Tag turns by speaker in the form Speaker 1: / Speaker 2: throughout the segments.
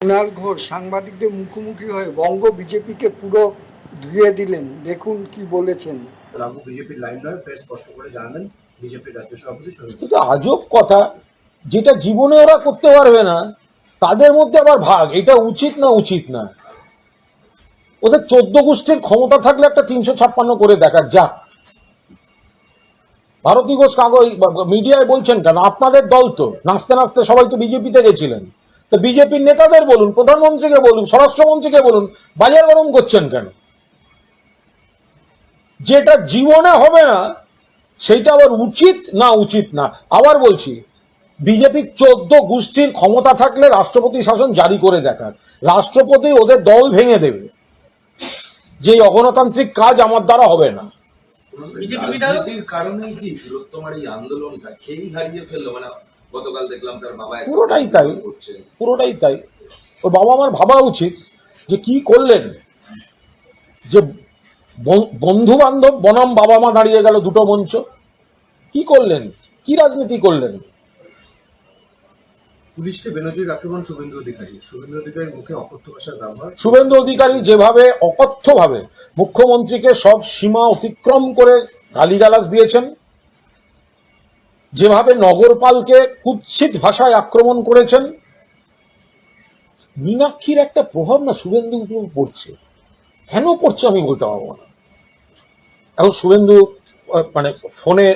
Speaker 1: কুণাল ঘোষ সাংবাদিকদের মুখোমুখি হয়ে বঙ্গ বিজেপিকে পুরো ধুয়ে দিলেন। দেখুন কি বলেছেন।
Speaker 2: বিজেপির লাইন স্পষ্ট করে জানালেন বিজেপির রাজ্য সভাপতি
Speaker 3: কিন্তু আজব কথা যেটা জীবনে ওরা করতে পারবে না তাদের মধ্যে আবার ভাগ। এটা উচিত না উচিত না। ওদের চোদ্দ গোষ্ঠীর ক্ষমতা থাকলে একটা তিনশো ছাপ্পান্ন করে দেখার যাক। ভারতী ঘোষ কাগজ মিডিয়ায় বলছেন কেন? আপনাদের দল তো। নাচতে নাচতে সবাই তো বিজেপিতে গেছিলেন। তো বিজেপির নেতাদের বলুন প্রধানমন্ত্রীকে বলুন স্বরাষ্ট্রমন্ত্রীকে বলুন বাজার গরম করছেন কেন? যেটা জীবনে হবে না সেটা আবার উচিত না উচিত না। আবার বলছি বিজেপির চোদ্দ গোষ্ঠীর ক্ষমতা থাকলে রাষ্ট্রপতি শাসন জারি করে দেখার। রাষ্ট্রপতি ওদের দল ভেঙে দেবে। যে অগণতান্ত্রিক কাজ আমার দ্বারা হবে না।
Speaker 4: কি এই আন্দোলনটা? হারিয়ে ফেলল মানে গতকাল দেখলাম তার বাবা
Speaker 3: পুরোটাই তাই।
Speaker 4: করছে।
Speaker 3: পুরোটাই তাই। ওর বাবা আমার ভাবা উচিত যে কি করলেন। যে বন্ধু বান্ধব বনাম বাবা মা দাঁড়িয়ে গেল দুটো মঞ্চ। কি করলেন? কি রাজনীতি করলেন?
Speaker 2: পুলিশকে বেনজির আক্রমণ শুভেন্দু অধিকারী। শুভেন্দু অধিকারীর মুখে অকথ্য ভাষার ব্যবহার।
Speaker 3: শুভেন্দু অধিকারী যেভাবে অকথ্যভাবে মুখ্যমন্ত্রীকে সব সীমা অতিক্রম করে গালিগালাজ দিয়েছেন যেভাবে নগরপালকে কুৎসিত ভাষায় আক্রমণ করেছেন মীনাক্ষীর একটা প্রভাব না শুভেন্দু উপর পড়ছে? কেন পড়ছে আমি বলতে পারব না। এখন শুভেন্দু মানে ফোনে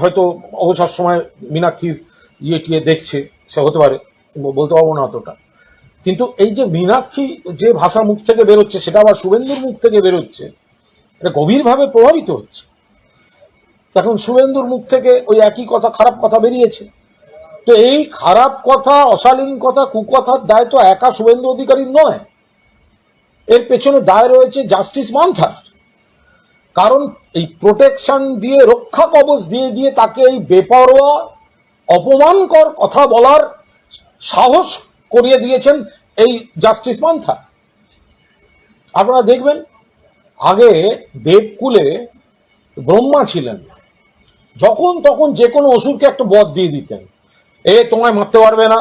Speaker 3: হয়তো অবসর সময় মীনাক্ষীর ইয়ে টিয়ে দেখছে, সে হতে পারে বলতে পারব না অতটা। কিন্তু এই যে মীনাক্ষী যে ভাষা মুখ থেকে বেরোচ্ছে, সেটা আবার শুভেন্দুর মুখ থেকে বেরোচ্ছে, এটা গভীরভাবে প্রভাবিত হচ্ছে। এখন শুভেন্দুর মুখ থেকে ওই একই কথা, খারাপ কথা বেরিয়েছে। তো এই খারাপ কথা, অশালীন কথা, কুকথার দায় তো একা শুভেন্দু অধিকারীর নয়। এর পেছনে দায় রয়েছে জাস্টিস মান্থার। কারণ এই প্রোটেকশন দিয়ে, রক্ষা কবচ দিয়ে দিয়ে তাকে এই বেপরোয়া, অপমানকর কথা বলার সাহস করিয়ে দিয়েছেন এই জাস্টিস মান্থা। আপনারা দেখবেন, আগে দেবকুলে ব্রহ্মা ছিলেন। যখন তখন যে কোনো অসুরকে একটা বধ দিয়ে দিতেন। এ তোমায় মারতে পারবে না।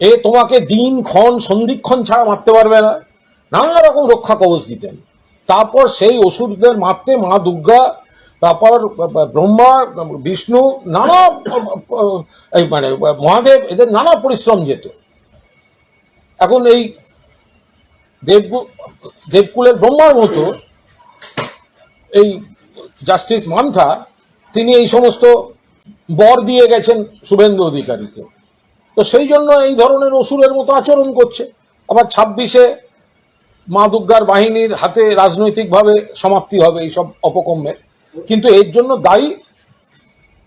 Speaker 3: এ তোমাকে দিন, ক্ষণ, সন্ধিক্ষণ ছাড়া মারতে পারবে না। নানা রকম রক্ষা কবচ দিতেন। তারপর সেই অসুরদের মারতে মা দুর্গা, তারপর ব্রহ্মা, বিষ্ণু, নানা, এই মানে মহাদেব, এদের নানা পরিশ্রম যেত। এখন এই দেব দেবকুলের ব্রহ্মার মতো এই জাস্টিস মান্থা, তিনি এই সমস্ত বর দিয়ে গেছেন শুভেন্দু অধিকারীকে। তো সেই জন্য এই ধরনের অসুরের মতো আচরণ করছে। আবার ছাব্বিশে মা দুর্গার বাহিনীর হাতে রাজনৈতিকভাবে সমাপ্তি হবে এইসব অপকম্যের কিন্তু এর জন্য দায়ী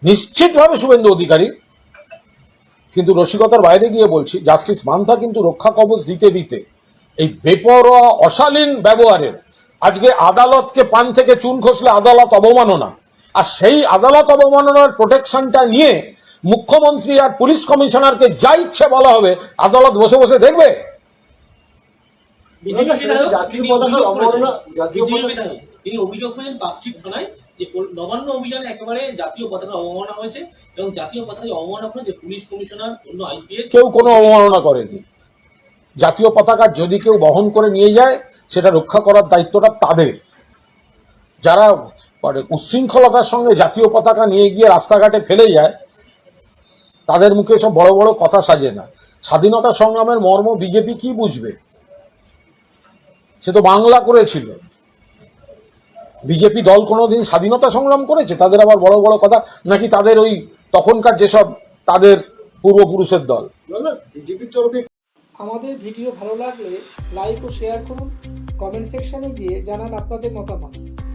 Speaker 3: নিশ্চিতভাবে শুভেন্দু অধিকারী। কিন্তু রসিকতার বাইরে গিয়ে বলছি, জাস্টিস মান্থা কিন্তু রক্ষা কবচ দিতে দিতে এই বেপরোয়া, অশালীন ব্যবহারের, আজকে আদালতকে পান থেকে চুন খসলে আদালত অবমাননা। আর সেই আদালত অবমাননার প্রোটেকশনটা নিয়ে মুখ্যমন্ত্রী আর পুলিশ কমিশনারকে যা ইচ্ছে বলা হবে আদালত বসে বসে দেখবে।
Speaker 5: তিনি অভিযোগ পাকচিপ থানায় যে নবান্ন অভিযানে একেবারে জাতীয় পতাকা অবমাননা হয়েছে এবং জাতীয় পতাকা অবমাননা করে যে পুলিশ কমিশনার অন্য আইপিএস
Speaker 3: কেউ কোনো অবমাননা করেনি। জাতীয় পতাকা যদি কেউ বহন করে নিয়ে যায় সেটা রক্ষা করার দায়িত্বটা তাদের। যারা মানে উচ্ছৃঙ্খলতার সঙ্গে জাতীয় পতাকা নিয়ে গিয়ে রাস্তাঘাটে ফেলে যায় তাদের মুখে সব বড় বড় কথা সাজে না। স্বাধীনতা সংগ্রামের মর্ম বিজেপি কি বুঝবে? সে তো বাংলা করেছিল। বিজেপি দল কোনোদিন স্বাধীনতা সংগ্রাম করেছে? তাদের আবার বড় বড় কথা? নাকি তাদের ওই তখনকার যেসব তাদের পূর্বপুরুষের দল?
Speaker 1: বিজেপির তরফে
Speaker 6: আমাদের ভিডিও ভালো লাগলে লাইক ও শেয়ার করুন। কমেন্ট সেকশনে গিয়ে জানান আপনাদের মতামত।